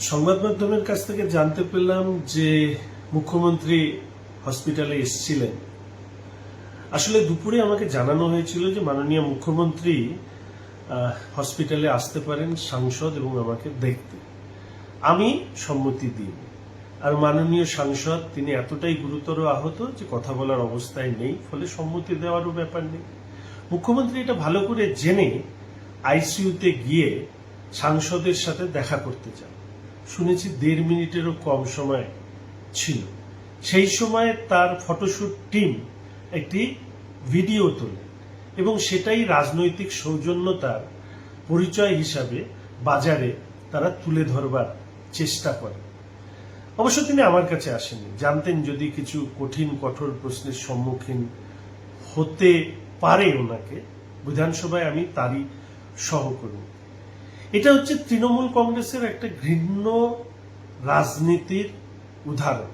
সংবাদ মাধ্যমের কাছ থেকে জানতে পেলাম যে মুখ্যমন্ত্রী হসপিটালে এসেছিলেন। আসলে দুপুরে আমাকে জানানো হয়েছিল যে মাননীয় মুখ্যমন্ত্রী হসপিটালে আসতে পারেন সাংসদ এবং আমাকে দেখতে। আমি সম্মতি দিই। আর মাননীয় সাংসদ, তিনি এতটাই গুরুতর আহত যে কথা বলার অবস্থায় নেই, ফলে সম্মতি দেওয়ারও ব্যাপার নেই। মুখ্যমন্ত্রী এটা ভালো করে জেনে আইসিইউতে গিয়ে সাংসদের সাথে দেখা করতে চান। শুনেছি দেড় মিনিটেরও কম সময় ছিল। সেই সময় তার ফটোশুট টিম একটি ভিডিও তোলে এবং সেটাই রাজনৈতিক সৌজন্যতার পরিচয় হিসাবে বাজারে তারা তুলে ধরবার চেষ্টা করে। অবশ্য তিনি আমার কাছে আসেননি। জানতেন যদি কিছু কঠিন, কঠোর প্রশ্নের সম্মুখীন হতে পারে ওনাকে, বিধানসভায় আমি তারই সহকর্মী। এটা হচ্ছে তৃণমূল কংগ্রেসের একটা ঘৃণ্য রাজনীতির উদাহরণ।